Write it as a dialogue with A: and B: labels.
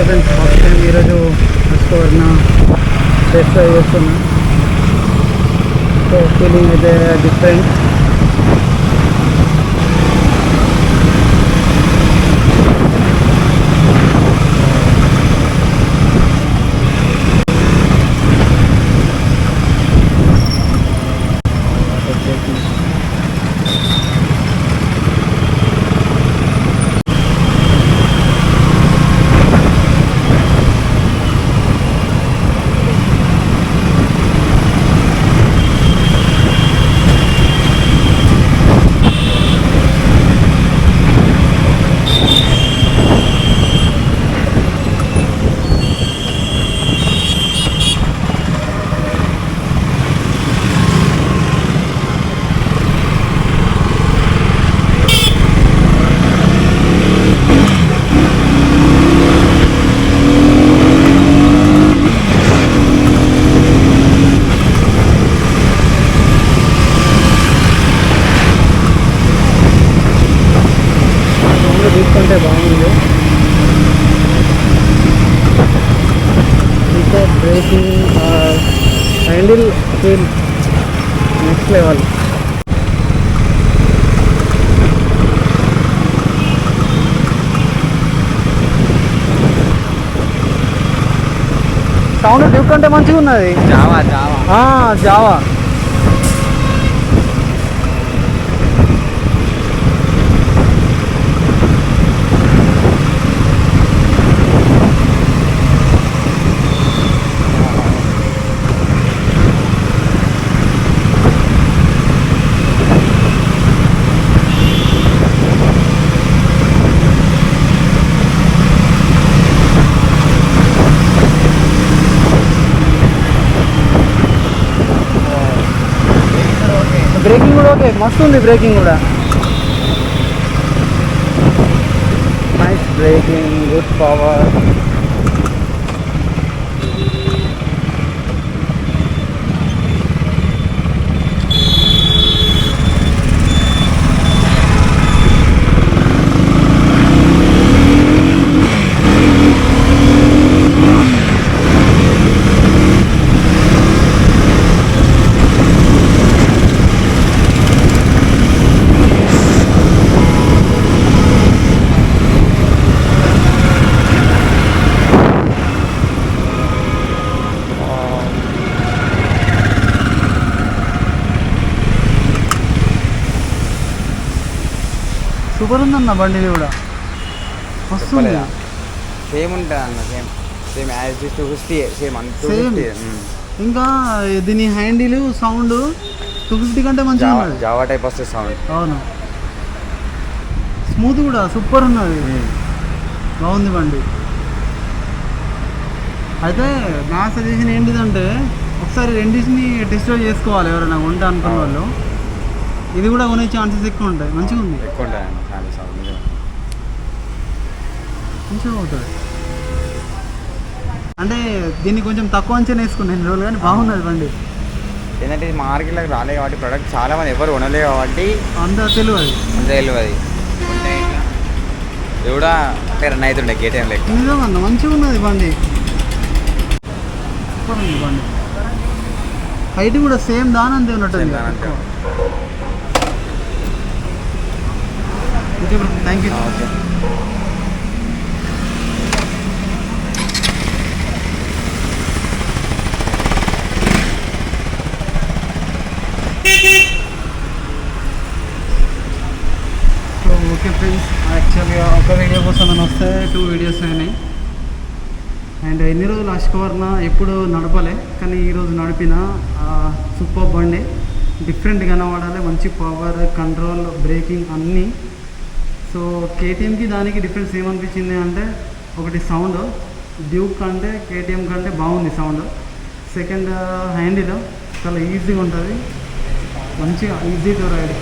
A: Okay friends first time ఈరోజు తీసుకోవాలన్న test drive చేస్తున్నా. సో ఫీలింగ్ అయితే డిఫరెంట్ సౌండ్ తీసుకుంటే బాగుంది ఇంకా braking handle feel next level sound Duke అంటే మంచిగా ఉన్నది
B: జావా జావా
A: జావా బ్రేకింగ్ కూడా ఓకే మస్తు ఉంది బ్రేకింగ్ కూడా nice braking good power super ఉందన్న బండి కూడా?
B: సేమ్ ఉంటుంది అన్న same. Same as two fifty same అంత
A: ఇంకా దీని హ్యాండిల్ సౌండ్ టూ ఫిఫ్టీ కంటే మంచిగా
B: జావా
A: ఉన్నది
B: జావా టైప్ వస్తుంది సౌండ్
A: అవును. స్మూత్ కూడా సూపర్ ఉన్నది. బాగుంది బండి. అయితే నా సజెషన్ ఏంటిదంటే ఒకసారి రెండింటిని టెస్ట్ చేసుకోవాలి ఎవరైనా కొంటా అనుకున్న వాళ్ళు. ఇది కూడా కొనే ఛాన్సెస్ ఎక్కువ ఉంటాయి మంచిగా ఉంది.
B: ఎక్కువ ఉంటుంది ఫ్యామిలీ నిజమే.
A: మంచిగా అవుతుంది అంటే దీన్ని కొంచెం తక్కువ అంచనా వేసుకున్నాను ఎన్ని రోజులు కానీ బాగున్నది బండి.
B: ఏంటంటే ఇది మార్కెట్లోకి రాలేదు కాబట్టి ప్రొడక్ట్ చాలా మంది ఎవరు కొనలేదు కాబట్టి
A: అంత తెలియదు.
B: అంత తెలియదు. ఇది కూడా రన్ అవుతుండే కేటీఎం లెక్క
A: నిజంగా మంచిగా ఉన్నది బండి. సూపర్ ఉంది బండి. హైట్ కూడా సేమ్ దాని అంతే ఉన్నట్టుంది
B: Same దాని అంతే.
A: Okay bro thank you
B: okay.
A: So okay friends యాక్చువల్గా ఒక వీడియో కోసం నేను వస్తే టూ వీడియోస్ అయినాయి. అండ్ ఎన్ని రోజులు అష్కవర్ణ ఎప్పుడు నడపలే కానీ ఈరోజు నడిపిన సూపర్ బండి డిఫరెంట్ కనబడాలి మంచి పవర్ కంట్రోల్ బ్రేకింగ్ అన్నీ సో కేటీఎంకి దానికి డిఫరెన్స్ ఏమనిపించింది అంటే ఒకటి సౌండ్ డ్యూక్ కంటే కేటీఎం కంటే బాగుంది సౌండ్ సెకండ్ హ్యాండిల్ చాలా ఈజీగా ఉంటుంది. మంచిగా ఈజీ టు రైడ్